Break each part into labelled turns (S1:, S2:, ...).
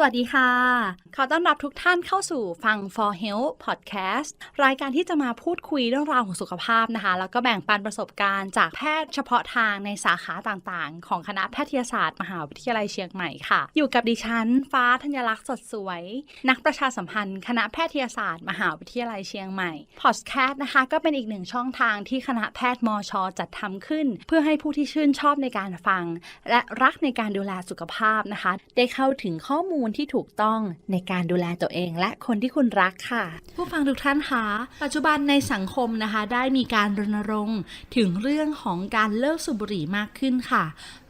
S1: สวัสดีค่ะ ขอต้อนรับทุกท่านเข้าสู่ฟัง For Health Podcast รายการที่จะมาพูดคุยเรื่องราวของสุขภาพนะคะ แล้วก็แบ่งปันประสบการณ์จากแพทย์เฉพาะทางในสาขาต่างๆ ของคณะแพทยศาสตร์ มหาวิทยาลัยเชียงใหม่ค่ะ อยู่กับดิฉัน ฟ้าธัญลักษณ์สดสวย นักประชาสัมพันธ์ คณะแพทยศาสตร์ มหาวิทยาลัยเชียงใหม่ Podcast นะคะก็เป็นอีกหนึ่งช่องทางที่คณะแพทย์มช จัดทำขึ้น เพื่อให้ผู้ที่ชื่นชอบในการฟัง และรักในการดูแลสุขภาพนะคะ ได้เข้าถึงข้อมูลที่ถูกต้องในการดูแลตัวเองและคนที่คุณรักค่ะ ผู้ฟังทุกท่านคะปัจจุบันในสังคมนะคะ ได้มีการรณรงค์ถึงเรื่องของการเลิกสูบบุหรี่มากขึ้นค่ะ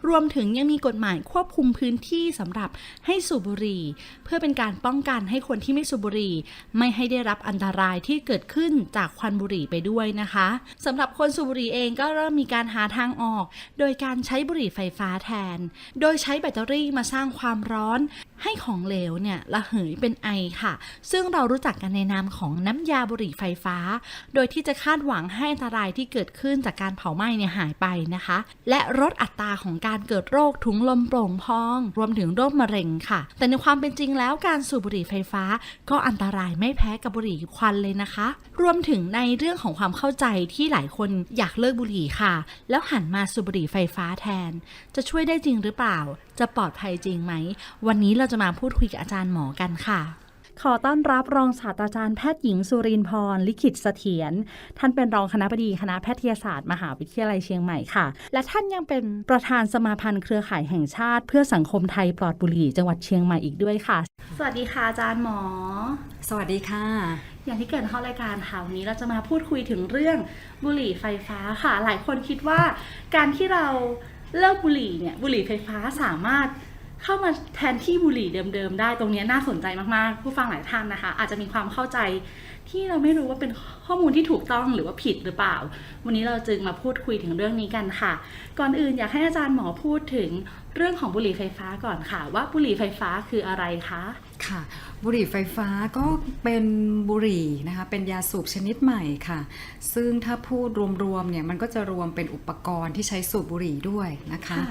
S1: รวมถึงยังมีกฎหมายควบคุมพื้นที่สำหรับให้สูบบุหรี่ เพื่อเป็นการป้องกันให้คนที่ไม่สูบบุหรี่ ไม่ให้ได้รับอันตรายที่เกิดขึ้นจากควันบุหรี่ไปด้วยนะคะสำหรับคนสูบบุหรี่เองก็เริ่มมีการหาทางออก โดยการใช้บุหรี่ไฟฟ้าแทน โดยใช้แบตเตอรี่มาสร้างความร้อนให้ขของเหลวเนี่ยระเหยเป็นไอค่ะ ซึ่งเรารู้จักกันในนามของน้ำยาบุหรี่ไฟฟ้า โดยที่จะคาดหวังให้อันตรายที่เกิดขึ้นจากการเผาไหม้เนี่ยหายไปนะคะ และลดอัตราของการเกิดโรคถุงลมโปร่งพอง รวมถึงโรคมะเร็งค่ะ แต่ในความเป็นจริงแล้วการสูบบุหรี่ไฟฟ้า ก็อันตรายไม่แพ้กับบุหรี่ควันเลยนะคะ รวมถึงในเรื่องของความเข้าใจที่หลายคนอยากเลิกบุหรี่ค่ะ แล้วหันมาสูบบุหรี่ไฟฟ้าแทน จะช่วยได้จริงหรือเปล่า จะปลอดภัยจริงไหม วันนี้เราจะมาพูดคุยกับอาจารย์หมอกันค่ะขอต้อนรับรองศาสตราจารย์แพทย์หญิงสุรินทร์พร ลิขิตเสถียร ท่านเป็นรองคณะบดีคณะแพทยศาสตร์มหาวิทยาลัยเชียงใหม่ค่ะ และท่านยังเป็นประธานสมาพันธ์เครือข่ายแห่งชาติ เพื่อสังคมไทยปลอดบุหรี่จังหวัดเชียงใหม่อีกด้วยค่ะ สวัสดีค่ะอาจารย์หมอ
S2: สวัสดีค่ะ
S1: อย่างที่เกิดเข้ารายการค่ะวันนี้เราจะมาพูดคุยถึงเรื่องบุหรี่ไฟฟ้าค่ะ หลายคนคิดว่าการที่เรา เลิกบุหรี่เนี่ยบุหรี่ไฟฟ้าสามารถเข้ามาแทนที่บุหรี่เดิมๆ ได้ตรงนี้น่าสนใจมากๆ ผู้ฟังหลายท่านนะคะ อาจจะมีความเข้าใจที่เราไม่รู้ว่าเป็นข้อมูลที่ถูกต้องหรือว่าผิดหรือเปล่า วันนี้เราจึงมาพูดคุยถึงเรื่องนี้กันค่ะ ก่อนอื่นอยากให้อาจารย์หมอพูดถึงเรื่องของบุหรี่ไฟฟ้าก่อนค่ะ ว่าบุหรี่ไฟฟ้าคืออะไรคะ
S2: ค่ะ บุหรี่ไฟฟ้าก็เป็นบุหรี่นะคะเป็นยาสูบชนิดใหม่ค่ะ ซึ่งถ้าพูดรวมๆเนี่ยมันก็จะรวมเป็นอุปกรณ์ที่ใช้สูบบุหรี่ด้วยนะคะ
S1: ค่ะ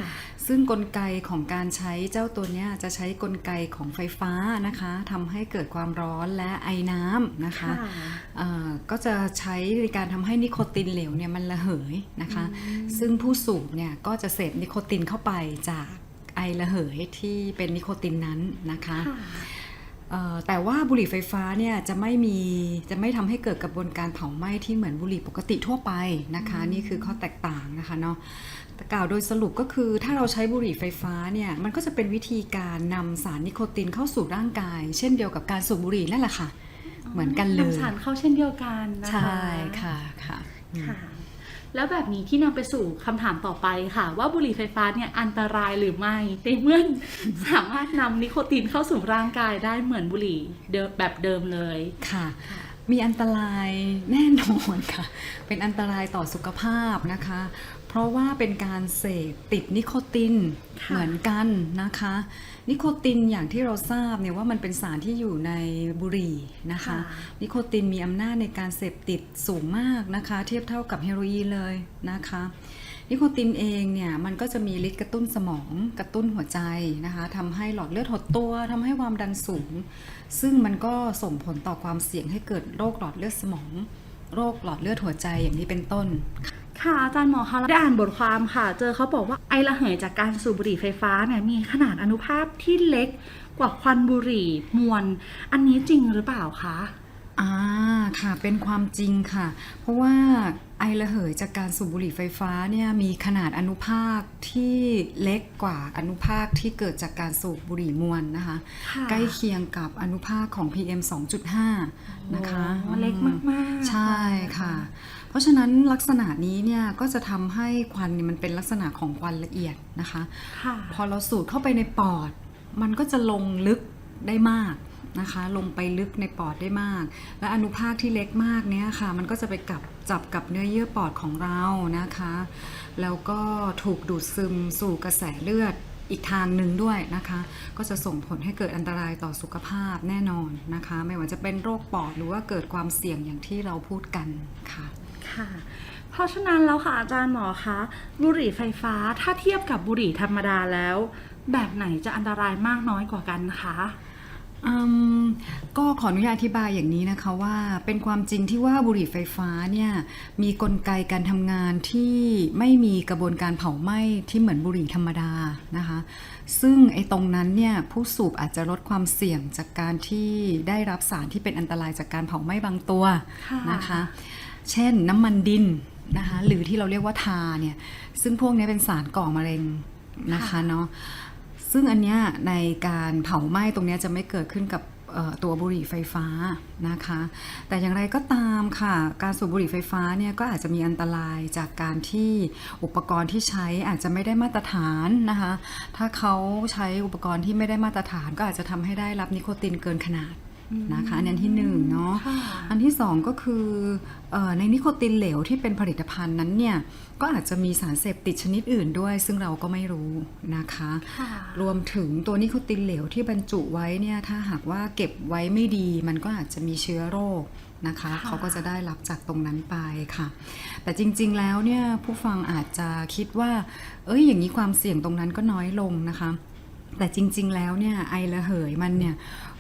S2: ซึ่งกลไกของการใช้เจ้าตัวเนี้ยจะใช้กลไกของไฟฟ้านะคะทำให้เกิดความร้อนและไอน้ำนะคะเอ่อก็จะใช้ในการทำให้นิโคตินเหลวเนี่ยมันระเหยนะคะ ซึ่งผู้สูบเนี่ยก็จะเสพนิโคตินเข้าไปจากไอระเหยที่เป็นนิโคตินนั้นนะคะ
S1: ค่ะ
S2: เอ่อ แต่ว่าบุหรี่ไฟฟ้าเนี่ยจะไม่มีจะไม่ทำให้เกิดกระบวนการเผาไหม้ที่เหมือนบุหรี่ปกติทั่วไปนะคะ นี่คือข้อแตกต่างนะคะเนาะแต่กล่าวโดยสรุปก็คือถ้าเราใช้บุหรี่ไฟฟ้าเนี่ยมันก็จะเป็นวิธีการนำสารนิโคตินเข้าสู่ร่างกาย เช่นเดียวกับการสูบบุหรี่นั่นแหละค่ะ เหมือนกันเลย
S1: นำสารเข้าเช่นเดียวกันนะคะ
S2: ใช่ค่ะค่ะอืม
S1: ค่ะ แล้วแบบนี้ที่นำไปสู่คำถามต่อไปค่ะ ว่าบุหรี่ไฟฟ้าเนี่ยอันตรายหรือไม่ในเมื่อสามารถนำนิโคตินเข้าสู่ร่างกายได้เหมือนบุหรี่แบบเดิมเลย
S2: ค่ะมีอันตรายแน่นอนค่ะ เป็นอันตรายต่อสุขภาพนะคะ เพราะว่าเป็นการเสพติดนิโคติน
S1: ค่ะ
S2: เหมือนกันนะคะ นิโคตินอย่างที่เราทราบเนี่ยว่ามันเป็นสารที่อยู่ในบุหรี่นะคะ นิโคตินมีอำนาจในการเสพติดสูงมากนะคะ เทียบเท่ากับเฮโรอีนเลยนะคะนิโคตินเองเนี่ยมันก็จะมีฤทธิ์กระตุ้นสมองกระตุ้นหัวใจนะคะทำให้หลอดเลือดหดตัวทำให้ความดันสูง ซึ่งมันก็ส่งผลต่อความเสี่ยงให้เกิดโรคหลอดเลือดสมอง โรคหลอดเลือดหัวใจอย่างนี้เป็นต้น
S1: ค่ะอาจารย์หมอคะเราได้อ่านบทความค่ะ เจอเขาบอกว่าไอระเหยจากการสูบบุหรี่ไฟฟ้าเนี่ยมีขนาดอนุภาพที่เล็กกว่าควันบุหรี่มวล อันนี้จริงหรือเปล่าคะ
S2: อ่าค่ะเป็นความจริงค่ะ เพราะว่าไอระเหยจากการสูบบุหรี่ไฟฟ้าเนี่ยมีขนาดอนุภาคที่เล็กกว่าอนุภาคที่เกิดจากการสูบบุหรี่มวลนะคะ
S1: ค่ะ
S2: ใกล้เคียงกับอนุภาคของ PM 2.5 นะคะ
S1: โอ้เล็กมาก ๆ
S2: ใช่ค่ะเพ ราะฉะนั้นลักษณะนี้เนี่ยก็จะทำให้ควันเนี่ยมันเป็นลักษณะของควันละเอียดนะคะ
S1: ค่ะ
S2: พอเราสูดเข้าไปในปอด มันก็จะลงลึกได้มากนะคะ ลงไปลึกในปอดได้มาก และอนุภาคที่เล็กมากเนี้ยค่ะ มันก็จะไปกับจับกับเนื้อเยื่อปอดของเรานะคะ แล้วก็ถูกดูดซึมสู่กระแสเลือดอีกทางหนึ่งด้วยนะคะ ก็จะส่งผลให้เกิดอันตรายต่อสุขภาพแน่นอนนะคะ ไม่ว่าจะเป็นโรคปอดหรือว่าเกิดความเสี่ยงอย่างที่เราพูดกันค่ะ
S1: ค่ะ เพราะฉะนั้นแล้วค่ะอาจารย์หมอคะบุหรี่ไฟฟ้าถ้าเทียบกับบุหรี่ธรรมดาแล้ว แบบไหนจะอันตรายมากน้อยกว่ากันคะ
S2: อืมก็ขออนุญาตอธิบายอย่างนี้นะคะว่าเป็นความจริงที่ว่าบุหรี่ไฟฟ้าเนี่ยมีกลไกการทำงานที่ไม่มีกระบวนการเผาไหม้ที่เหมือนบุหรี่ธรรมดานะคะซึ่งไอ้ตรงนั้นเนี่ยผู้สูบอาจจะลดความเสี่ยงจากการที่ได้รับสารที่เป็นอันตรายจากการเผาไหม้บางตัว
S1: ค่ะ
S2: นะคะ เช่นน้ำมันดินนะคะหรือที่เราเรียกว่าทาเนี่ยซึ่งพวกนี้เป็นสารก่อมะเร็งนะคะเนาะซึ่งอันเนี้ยในการเผาไหม้ตรงเนี้ยจะไม่เกิดขึ้นกับเอ่อตัวบุหรี่ไฟฟ้านะคะ แต่อย่างไรก็ตามค่ะ การสูบบุหรี่ไฟฟ้าเนี่ยก็อาจจะมีอันตรายจากการที่อุปกรณ์ที่ใช้อาจจะไม่ได้มาตรฐานนะคะ ถ้าเขาใช้อุปกรณ์ที่ไม่ได้มาตรฐาน ก็อาจจะทำให้ได้รับนิโคตินเกินขนาด นะคะอันนี้อันที่หนึ่งเนาะ
S1: ค่ะ
S2: อันที่สองก็คือเออในนิโคตินเหลวที่เป็นผลิตภัณฑ์นั้นเนี่ยก็อาจจะมีสารเสพติดชนิดอื่นด้วย ซึ่งเราก็ไม่รู้นะคะ
S1: ค่ะ
S2: รวมถึงตัวนิโคตินเหลวที่บรรจุไว้เนี่ยถ้าหากว่าเก็บไว้ไม่ดี มันก็อาจจะมีเชื้อโรคนะคะ
S1: ค่ะ
S2: เขาก็จะได้รับจากตรงนั้นไปค่ะ แต่จริงๆแล้วเนี่ยผู้ฟังอาจจะคิดว่า เอ้ยอย่างนี้ความเสี่ยงตรงนั้นก็น้อยลงนะคะ แต่จริง ๆ แล้วเนี่ยไอระเหยมันเนี่ย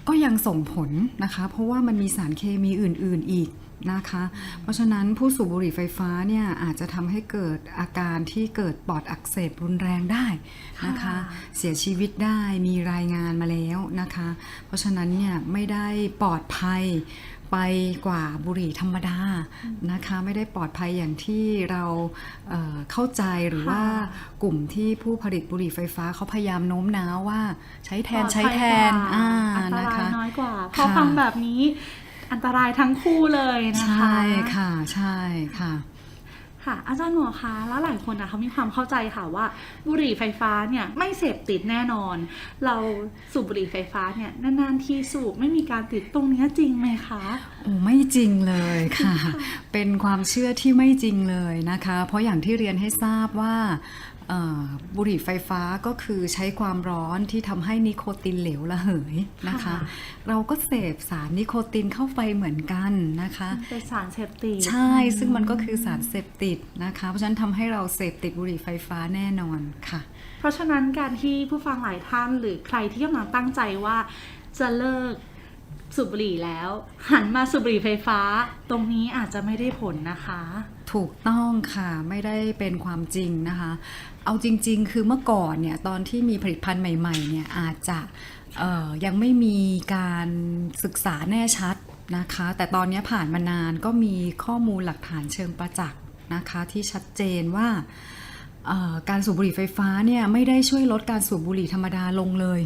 S2: ก็ยังส่งผลนะคะ เพราะว่ามันมีสารเคมีอื่น ๆอีกนะคะ เพราะฉะนั้นผู้สูบบุหรี่ไฟฟ้าเนี่ยอาจจะทำให้เกิดอาการที่เกิดปอดอักเสบรุนแรงได้นะคะ
S1: ค่ะ
S2: เสียชีวิตได้มีรายงานมาแล้วนะคะ เพราะฉะนั้นเนี่ยไม่ได้ปลอดภัย ไปกว่าบุหรี่ธรรมดานะคะไม่ได้ปลอดภัยอย่างที่เราเอ่อเข้าใจหรือว่ากลุ่มที่ผู้ผลิตบุหรี่ไฟฟ้าเขาพยายามโน้มน้าวว่าใช้แทนใช้แทน
S1: ปลอดภัยกว่า
S2: อ่า
S1: อันต
S2: นะ
S1: ราย
S2: คะ
S1: น้อยกว่าพ
S2: ค่ะ
S1: อฟังแบบนี้อันตรายทั้งคู่เลยนะคะ
S2: ใช่ค่ะใช่ค่ะ
S1: ค่ะ อาจารย์หมอคะแล้วหลายคนนะเขามีความเข้าใจค่ะว่า บุหรี่ไฟฟ้าเนี่ยไม่เสพติดแน่นอน เราสูบบุหรี่ไฟฟ้าเนี่ยนานๆทีสูบไม่มีการติดตรงเนี้ยจริงไหมคะ
S2: โอ้ไม่จริงเลยค่ะ เป็นความเชื่อที่ไม่จริงเลยนะคะ เพราะอย่างที่เรียนให้ทราบว่า บุหรี่ไฟฟ้าก็คือใช้ความร้อนที่ทำให้นิโคตินเหลวระเหยนะคะ
S1: ค่ะ
S2: เราก็เสพสารนิโคตินเข้าไปเหมือนกันนะคะ
S1: เป็นสารเสพติด
S2: ใช่ซึ่งมันก็คือสารเสพติดนะคะ เพราะฉะนั้นทำให้เราเสพติดบุหรี่ไฟฟ้าแน่นอนค่ะ
S1: เพราะฉะนั้นการที่ผู้ฟังหลายท่านหรือใครที่กำลังตั้งใจว่าจะเลิก สูบบุหรี่แล้ว หันมาสูบบุหรี่ไฟฟ้า ตรงนี้อาจจะไม่ได้ผลนะคะ
S2: ถูกต้องค่ะไม่ได้เป็นความจริงนะคะ เอาจริง ๆ คือเมื่อก่อนเนี่ยตอนที่มีผลิตภัณฑ์ใหม่ๆเนี่ยอาจจะยังไม่มีการศึกษาแน่ชัดนะคะ แต่ตอนนี้ผ่านมานานก็มีข้อมูลหลักฐานเชิงประจักษ์นะคะที่ชัดเจนว่าการสูบบุหรี่ไฟฟ้าเนี่ยไม่ได้ช่วยลดการสูบบุหรี่ธรรมดาลงเลย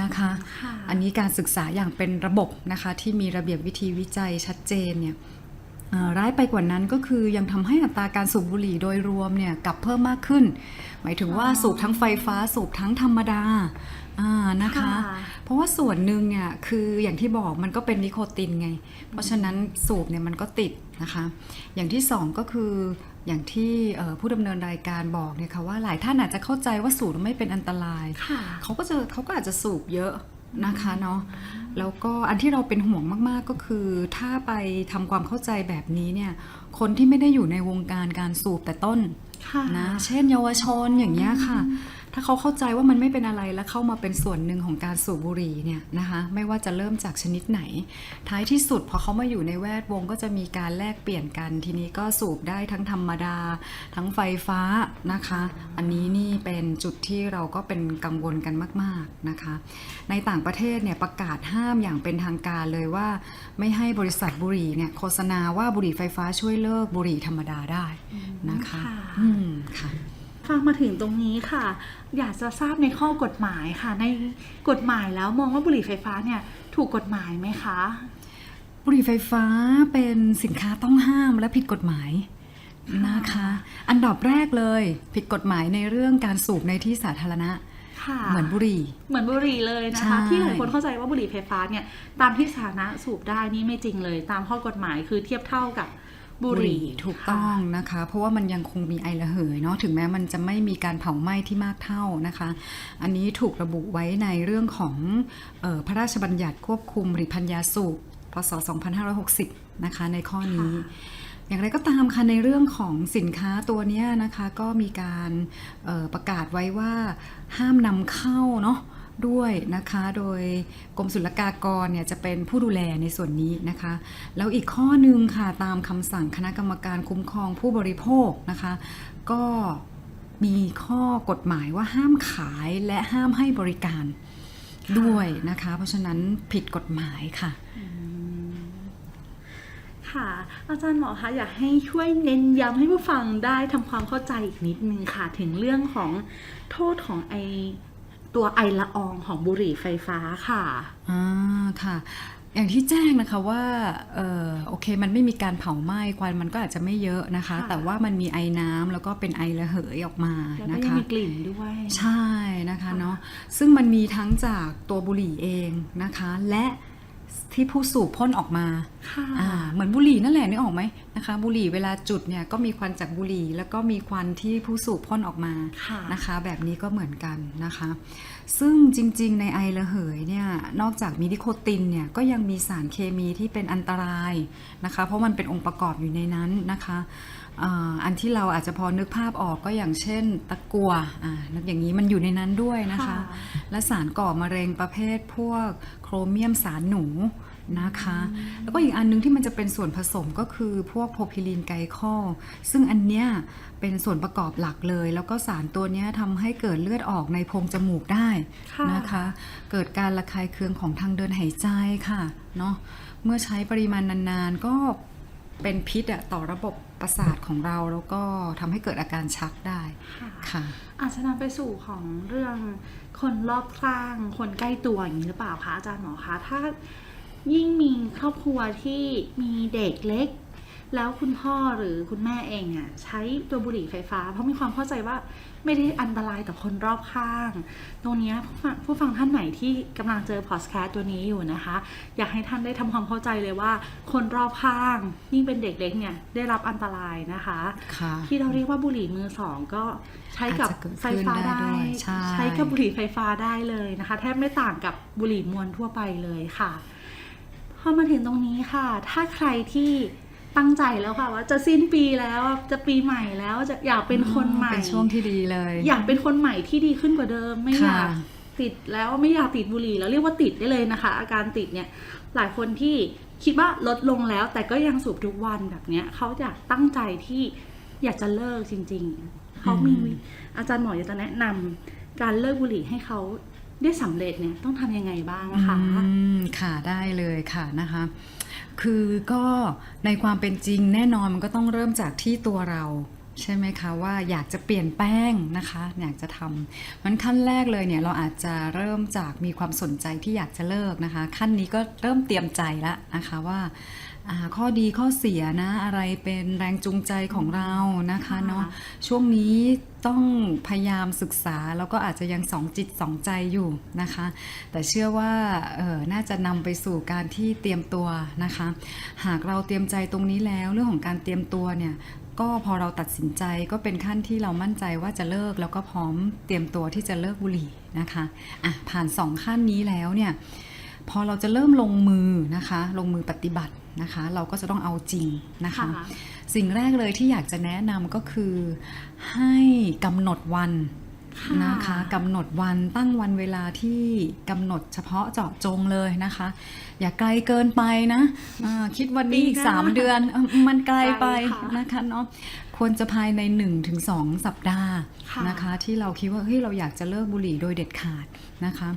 S2: นะคะ
S1: ค่ะ
S2: อันนี้การศึกษาอย่างเป็นระบบนะคะ ที่มีระเบียบวิธีวิจัยชัดเจนเนี่ยเอ่อร้ายไปกว่านั้นก็คือยังทำให้อัตราการสูบบุหรี่โดยรวมเนี่ยกลับเพิ่มมากขึ้น หมายถึงว่าสูบทั้งไฟฟ้าสูบทั้งธรรมดาอ่านะคะ
S1: ค่ะ
S2: เพราะว่าส่วนหนึ่งเนี่ยคืออย่างที่บอกมันก็เป็นนิโคตินไง เพราะฉะนั้นสูบเนี่ยมันก็ติดนะคะ อย่างที่สองก็คือ อย่างที่เอ่อผู้ดำเนินรายการบอกเนี่ยค่ะว่าหลายท่านอาจจะเข้าใจว่าสูบแล้วไม่เป็นอันตราย
S1: ค่ะ
S2: เขาก็จะเขาก็อาจจะสูบเยอะนะคะเนาะแล้วก็อันที่เราเป็นห่วงมากๆก็คือ ถ้าไปทำความเข้าใจแบบนี้เนี่ยคนที่ไม่ได้อยู่ในวงการการสูบแต่ต้น
S1: ค่ะ
S2: นะเช่นเยาวชนอย่างเงี้ยค่ะ ถ้าเขาเข้าใจว่ามันไม่เป็นอะไรแล้วเข้ามาเป็นส่วนหนึ่งของการสูบบุหรี่เนี่ยนะคะไม่ว่าจะเริ่มจากชนิดไหน ท้ายที่สุดพอเขามาอยู่ในแวดวงก็จะมีการแลกเปลี่ยนกัน ทีนี้ก็สูบได้ทั้งธรรมดา ทั้งไฟฟ้านะคะ อันนี้นี่เป็นจุดที่เราก็เป็นกังวลกันมาก ๆนะคะ ในต่างประเทศเนี่ยประกาศห้ามอย่างเป็นทางการเลยว่า ไม่ให้บริษัทบุหรี่เนี่ยโฆษณาว่าบุหรี่ไฟฟ้าช่วยเลิกบุหรี่ธรรมดาได้นะคะ
S1: ค่ะ
S2: อืมค่ะ
S1: ฟังมาถึงตรงนี้ค่ะ อยากจะทราบในข้อกฎหมายค่ะ ในกฎหมายแล้วมองว่าบุหรี่ไฟฟ้าเนี่ยถูกกฎหมายไหมคะ
S2: บุหรี่ไฟฟ้าเป็นสินค้าต้องห้ามและผิดกฎหมายนะคะ อันดับแรกเลยผิดกฎหมายในเรื่องการสูบในที่สาธารณะ
S1: ค่ะ
S2: เหมือนบุหรี่
S1: เหมือนบุหรี่เลยนะ
S2: ใช่
S1: คะ ที่หลายคนเข้าใจว่าบุหรี่ไฟฟ้าเนี่ยตามที่สาธารณะสูบได้นี่ไม่จริงเลย ตามข้อกฎหมายคือเทียบเท่ากับ บุหรี่
S2: ถูกต้องนะคะ เพราะว่ามันยังคงมีไอระเหยเนาะถึงแม้มันจะไม่มีการเผาไหม้ที่มากเท่านะคะ อันนี้ถูกระบุไว้ในเรื่องของเออพระราชบัญญัติควบคุมผลิตภัณฑ์ยาสูบพศ 2560 นะคะ ในข้อนี้ อย่างไรก็ตามค่ะในเรื่องของสินค้าตัวเนี้ยนะคะ ก็มีการเอ่อประกาศไว้ว่าห้ามนำเข้าเนาะ ด้วยนะคะ โดยกรมศุลกากรเนี่ยจะเป็นผู้ดูแลในส่วนนี้นะคะ แล้วอีกข้อหนึ่งค่ะตามคำสั่งคณะกรรมการคุ้มครองผู้บริโภคนะคะ ก็มีข้อกฎหมายว่าห้ามขายและห้ามให้บริการด้วยนะคะ เพราะฉะนั้นผิดกฎหมายค่ะ
S1: ค่ะอาจารย์หมอคะอยากให้ช่วยเน้นย้ำให้ผู้ฟังได้ทำความเข้าใจอีกนิดนึงค่ะ ถึงเรื่องของโทษของไอ ตัวไอละอองของบุหรี่ไฟฟ้าค่ะ
S2: อ่าค่ะ อย่างที่แจ้งนะคะว่าเออโอเคมันไม่มีการเผาไหม้ควันมันก็อาจจะไม่เยอะนะคะ
S1: ค่ะ
S2: แต่ว่ามันมีไอน้ำแล้วก็เป็นไอระเหยออกมา
S1: แล้ว
S2: นะ
S1: ก็ยัง
S2: คะ
S1: มีกลิ่นด้วย
S2: ใช่นะคะ
S1: ค่ะ
S2: เนาะซึ่งมันมีทั้งจากตัวบุหรี่เองนะคะและ ที่ผู้สูบพ่นออกมา
S1: ค่ะ
S2: อ่าเหมือนบุหรี่นั่นแหละนึกออกไหมนะคะ บุหรี่เวลาจุดเนี่ยก็มีควันจากบุหรี่ แล้วก็มีควันที่ผู้สูบพ่นออกมา
S1: ค่ะ
S2: นะคะ แบบนี้ก็เหมือนกันนะคะ ซึ่งจริงๆ ในไอระเหยเนี่ยนอกจากมีนิโคตินเนี่ยก็ยังมีสารเคมีที่เป็นอันตรายนะคะ เพราะมันเป็นองค์ประกอบอยู่ในนั้นนะคะ อ่าอันที่เราอาจจะพอนึกภาพออกก็อย่างเช่น ตะกัวอ่าอย่างนี้มันอยู่ในนั้นด้วยนะคะ และสารก่อมะเร็งประเภทพวกโครเมียมสารหนูนะคะ แล้วก็อีกอันนึงที่มันจะเป็นส่วนผสมก็คือพวกโพรพิลีนไกลคอลซึ่งอันเนี้ยเป็นส่วนประกอบหลักเลย แล้วก็สารตัวเนี้ยทำให้เกิดเลือดออกในโพรงจมูกได้
S1: ค่ะ
S2: นะคะ เกิดการระคายเคืองของทางเดินหายใจค่ะเนาะเมื่อใช้ปริมาณนานๆก็เป็นพิษอะต่อระบบ ประสาทของเราแล้วก็ทำให้เกิดอาการชักได้
S1: ค่ะ
S2: ค่ะ
S1: อาจจะนำไปสู่ของเรื่องคนรอบข้าง คนใกล้ตัวอย่างนี้หรือเปล่าคะอาจารย์หมอคะถ้ายิ่งมีครอบครัวที่มีเด็กเล็ก แล้วคุณพ่อหรือคุณแม่เองอะใช้ตัวบุหรี่ไฟฟ้า เพราะมีความเข้าใจว่า ไม่ได้อันตรายต่อคนรอบข้าง ตรงเนี้ยผู้ฟังผู้ฟังท่านไหนที่กำลังเจอพอดแคสต์ตัวนี้อยู่นะคะ อยากให้ท่านได้ทำความเข้าใจเลยว่า คนรอบข้าง ยิ่งเป็นเด็กเล็กเนี่ยได้รับอันตรายนะคะ
S2: ค่ะ
S1: ที่เราเรียกว่าบุหรี่มือสองก็ใช้กับ
S2: อาจจะเกิด
S1: ไฟฟ้า
S2: ขึ้นได้
S1: ได้
S2: ด้วยใช่
S1: กับบุหรี่ไฟฟ้าได้เลยนะคะ แทบไม่ต่างกับบุหรี่มวลทั่วไปเลยค่ะพอมาถึงตรงนี้ค่ะ ถ้าใครที่ ตั้งใจแล้วค่ะว่าจะสิ้นปีแล้วจะปีใหม่แล้วจะอยากเป็นคนใหม่
S2: เป็นช่วงที่ดีเลย
S1: อยากเป็นคนใหม่ที่ดีขึ้นกว่าเดิมไม่อ
S2: ค่ะ
S1: ยากติดแล้วไม่อยากติดบุหรี่แล้วเรียกว่าติดได้เลยนะคะ อาการติดเนี่ยหลายคนที่คิดว่าลดลงแล้ว แต่ก็ยังสูบทุกวันแบบเนี้ยเขาอยากตั้งใจที่อยากจะเลิกจริง ๆเขามีวิอาจารย์หมออยากจะแนะนำการเลิกบุหรี่ให้เขาได้สำเร็จเนี่ยต้องทำยังไงบ้างคะ
S2: อืมค่ะได้เลยค่ะนะคะ คือก็ในความเป็นจริงแน่นอนมันก็ต้องเริ่มจากที่ตัวเราใช่ไหมคะว่าอยากจะเปลี่ยนแป้งนะคะ อยากจะทำมันขั้นแรกเลยเนี่ยเราอาจจะเริ่มจากมีความสนใจที่อยากจะเลิกนะคะ ขั้นนี้ก็เริ่มเตรียมใจแล้วนะคะว่า ข้อดีข้อเสียนะ อะไรเป็นแรงจูงใจของเรานะคะเนาะช่วงนี้ต้องพยายามศึกษาแล้วก็อาจจะยังสองจิตสองใจอยู่นะคะ แต่เชื่อว่าเออน่าจะนำไปสู่การที่เตรียมตัวนะคะ หากเราเตรียมใจตรงนี้แล้วเรื่องของการเตรียมตัวเนี่ยก็พอเราตัดสินใจก็เป็นขั้นที่เรามั่นใจว่าจะเลิกแล้วก็พร้อมเตรียมตัวที่จะเลิกบุหรี่นะคะอะผ่านสองขั้นนี้แล้วเนี่ย พอเราจะเริ่มลงมือนะคะ ลงมือปฏิบัตินะคะ เราก็จะต้องเอาจริงนะคะ
S1: ค่ะ
S2: สิ่งแรกเลยที่อยากจะแนะนำก็คือให้กำหนดวัน
S1: ค่ะ
S2: นะคะกำหนดวันตั้งวันเวลาที่กำหนดเฉพาะเจาะจงเลยนะคะ อย่าไกลเกินไปนะอ่าคิดวันนี้อีก
S1: ปีหน้า
S2: 3เดือนเออมันไกลไป
S1: ไกลค่ะ
S2: นะคะเนาะควรจะภายใน 1-2 สัปดาห์
S1: ค่ะ
S2: นะคะ ที่เราคิดว่าเฮ้ยเราอยากจะเลิกบุหรี่โดยเด็ดขาดนะคะ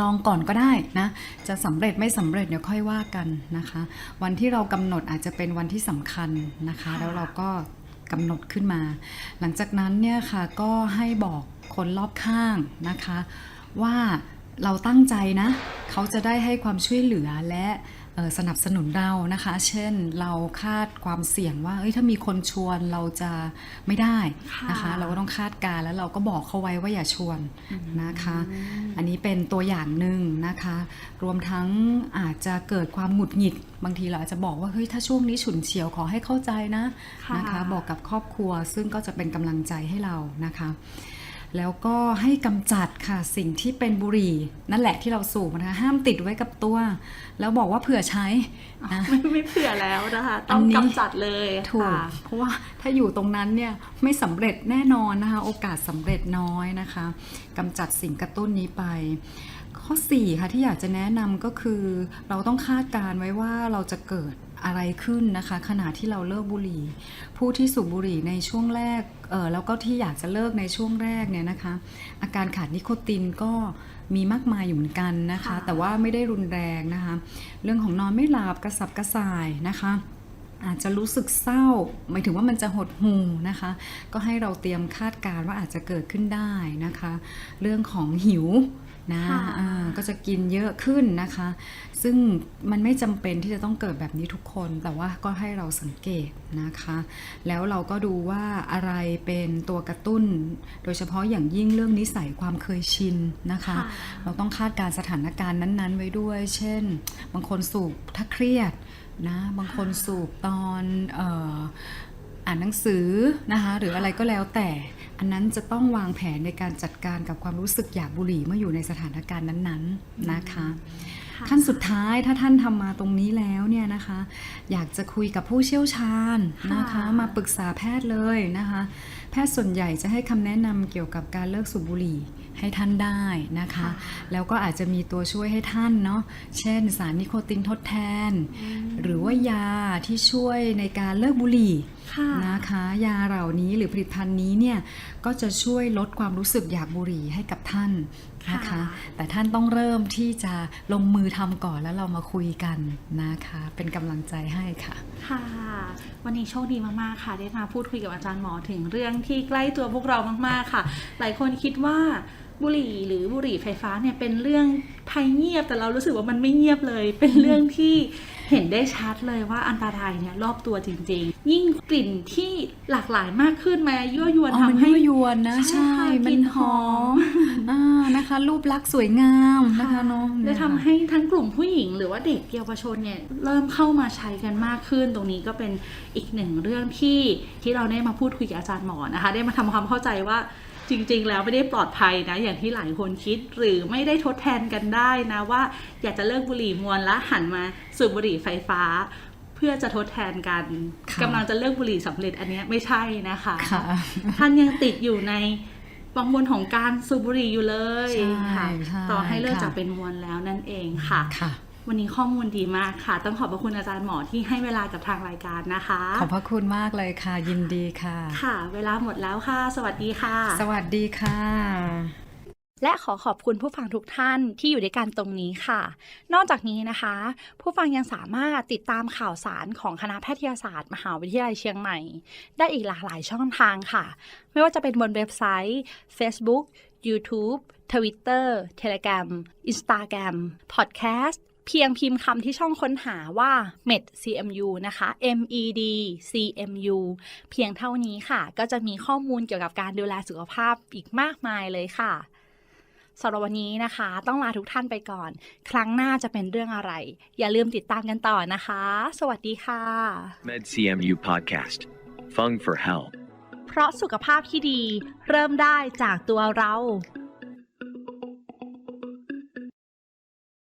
S2: ลองก่อนก็ได้นะ จะสำเร็จไม่สำเร็จเดี๋ยวค่อยว่ากันนะคะ วันที่เรากำหนดอาจจะเป็นวันที่สำคัญนะคะ
S1: ค่ะ
S2: แล้วเราก็กำหนดขึ้นมา หลังจากนั้นเนี่ยค่ะก็ให้บอกคนรอบข้างนะคะ ว่าเราตั้งใจนะ เขาจะได้ให้ความช่วยเหลือและเอ่อ สนับสนุนเรานะคะ เช่นเราคาดความเสี่ยงว่าเอ้ยถ้ามีคนชวนเราจะไม่ได้นะคะ
S1: ค่ะ
S2: เราก็ต้องคาดการณ์แล้วเราก็บอกเขาไว้ว่าอย่าชวนนะคะ อันนี้เป็นตัวอย่างหนึ่งนะคะ รวมทั้งอาจจะเกิดความหงุดหงิด บางทีเราอาจจะบอกว่าเฮ้ยถ้าช่วงนี้ฉุนเฉียวขอให้เข้าใจนะ
S1: ค่ะ
S2: นะคะ บอกกับครอบครัวซึ่งก็จะเป็นกำลังใจให้เรานะคะ แล้วก็ให้กำจัดค่ะสิ่งที่เป็นบุหรี่ นั่นแหละที่เราสูบนะคะห้ามติดไว้กับตัว แล้วบอกว่าเผื่อใช้นะ
S1: ไม่ไม่เผื่อแล้วนะคะ
S2: อั
S1: ต้อง
S2: นนี้
S1: กำจัดเลย
S2: ถูก
S1: ค่ะ
S2: เพราะว่าถ้าอยู่ตรงนั้นเนี่ยไม่สำเร็จแน่นอนนะคะโอกาสสำเร็จน้อยนะคะกำจัดสิ่งกระตุ้นนี้ไปข้อ4ค่ะที่อยากจะแนะนำก็คือ เราต้องคาดการณ์ไว้ว่าเราจะเกิด อะไรขึ้นนะคะ ขณะที่เราเลิกบุหรี่ ผู้ที่สูบบุหรี่ในช่วงแรกเออแล้วก็ที่อยากจะเลิกในช่วงแรกเนี่ยนะคะ อาการขาดนิโคตินก็มีมากมายอยู่เหมือนกันนะคะ
S1: ค่ะ
S2: แต่ว่าไม่ได้รุนแรงนะคะ เรื่องของนอนไม่หลับกระสับกระส่ายนะคะอาจจะรู้สึกเศร้า หมายถึงว่ามันจะหดหู่นะคะ ก็ให้เราเตรียมคาดการณ์ว่าอาจจะเกิดขึ้นได้นะคะ เรื่องของหิว นะ
S1: ค่ะ
S2: อ่าก็จะกินเยอะขึ้นนะคะ ซึ่งมันไม่จำเป็นที่จะต้องเกิดแบบนี้ทุกคน แต่ว่าก็ให้เราสังเกตนะคะ แล้วเราก็ดูว่าอะไรเป็นตัวกระตุ้น โดยเฉพาะอย่างยิ่งเรื่องนิสัยความเคยชินนะคะ
S1: ค่ะ
S2: เราต้องคาดการณ์สถานการณ์นั้นๆ ไว้ด้วย เช่น บางคนสูบถ้าเครียดนะ บางคนสูบตอนเอ่อ อ่านหนังสือนะคะหรืออะไรก็แล้วแต่ อันนั้นจะต้องวางแผนในการจัดการกับความรู้สึกอยากบุหรี่เมื่ออยู่ในสถานการณ์นั้นๆนะคะ
S1: ค่ะ
S2: ขั้นสุดท้ายถ้าท่านทำมาตรงนี้แล้วเนี่ยนะคะ อยากจะคุยกับผู้เชี่ยวชาญนะคะ
S1: ค่ะ
S2: มาปรึกษาแพทย์เลยนะคะแพ ทย์ส่วนใหญ่จะให้คำแนะนำเกี่ยวกับการเลิกสูบบุหรี่ให้ท่านได้นะคะ แล้วก็อาจจะมีตัวช่วยให้ท่านเนาะ เช่น สารนิโคตินทดแทน หรือว่ายาที่ช่วยในการเลิกบุหรี่
S1: ค่ะ
S2: นะคะ ยาเหล่านี้หรือผลิตภัณฑ์นี้เนี่ยก็จะช่วยลดความรู้สึกอยากบุหรี่ให้กับท่าน นะคะ
S1: ค่ะ
S2: แต่ท่านต้องเริ่มที่จะลงมือทำก่อนแล้วเรามาคุยกันนะคะ เป็นกำลังใจให้ค่ะ
S1: ค่ะ วันนี้โชคดีมากๆค่ะ ได้มาพูดคุยกับอาจารย์หมอถึงเรื่องที่ใกล้ตัวพวกเรามากๆค่ะ หลายคนคิดว่า บุหรี่หรือบุหรี่ไฟฟ้าเนี่ยเป็นเรื่องภัยเงียบแต่เรารู้สึกว่ามันไม่เงียบเลย เป็นเรื่องที่เห็นได้ชัดเลยว่าอันตรายเนี่ยรอบตัวจริง ๆ ยิ่งกลิ่นที่หลากหลายมากขึ้นมายั่วยวน
S2: อ๋อมัน
S1: ทำให้
S2: ยั่วยวนนะ
S1: ใช่
S2: ใช่
S1: ค่ะ
S2: มั
S1: กลิ่
S2: น
S1: น
S2: ห
S1: ห
S2: อ
S1: อ
S2: ม
S1: ม
S2: อ่านะคะ รูปลักษณ์สวยงามนะคะเนาะ
S1: ได้ทำให้ทั้งกลุ่มผู้หญิง หรือว่าเด็กเยาวชนเนี่ยเริ่มเข้ามาใช้กันมากขึ้น ตรงนี้ก็เป็นอีกหนึ่งเรื่องที่ที่เราได้มาพูดคุยกับอาจารย์หมอนะคะ ได้มาทำความเข้าใจว่า จริงๆ แล้วไม่ได้ปลอดภัยนะ อย่างที่หลายคนคิดหรือไม่ได้ทดแทนกันได้นะว่าอยากจะเลิกบุหรี่มวลและหันมาสูบบุหรี่ไฟฟ้า เพื่อจะทดแทนกัน
S2: ค่ะ
S1: กำลังจะเลิกบุหรี่สำเร็จอันเนี้ยไม่ใช่นะคะ
S2: ค่ะ
S1: ท่านยังติดอยู่ในวังวนของการสูบบุหรี่อยู่เลย
S2: ใช่
S1: ค่ะ
S2: ใช่
S1: ต่อให้เลิก
S2: ค่ะ
S1: จากเป็นมวลแล้วนั่นเองค่ะ
S2: ค่ะ
S1: วันนี้ข้อมูลดีมากค่ะ ต้องขอบพระคุณอาจารย์หมอที่ให้เวลากับทางรายการนะคะ
S2: ขอบพระคุณมากเลยค่ะ ยินดีค่ะ
S1: ค่ะ เวลาหมดแล้วค่ะ สวัสดีค่ะ
S2: สวัสดีค่ะ
S1: และขอขอบคุณผู้ฟังทุกท่านที่อยู่ด้วยกันตรงนี้ค่ะ นอกจากนี้นะคะ ผู้ฟังยังสามารถติดตามข่าวสารของคณะแพทยศาสตร์ มหาวิทยาลัยเชียงใหม่ ได้อีกหลากหลายช่องทางค่ะ ไม่ว่าจะเป็นบนเว็บไซต์ Facebook YouTube Twitter Telegram Instagram Podcast เพียงพิมพ์คำที่ช่องค้นหาว่า med cmu นะคะ med cmu เพียงเท่านี้ค่ะ ก็จะมีข้อมูลเกี่ยวกับการดูแลสุขภาพอีกมากมายเลยค่ะสำหรับวันนี้นะคะ ต้องลาทุกท่านไปก่อน ครั้งหน้าจะเป็นเรื่องอะไร อย่าลืมติดตามกันต่อนะคะ สวัสดีค่ะ
S3: MedCMU Podcast. Fung for Health.
S1: เพราะสุขภาพที่ดี เริ่มได้จากตัวเรา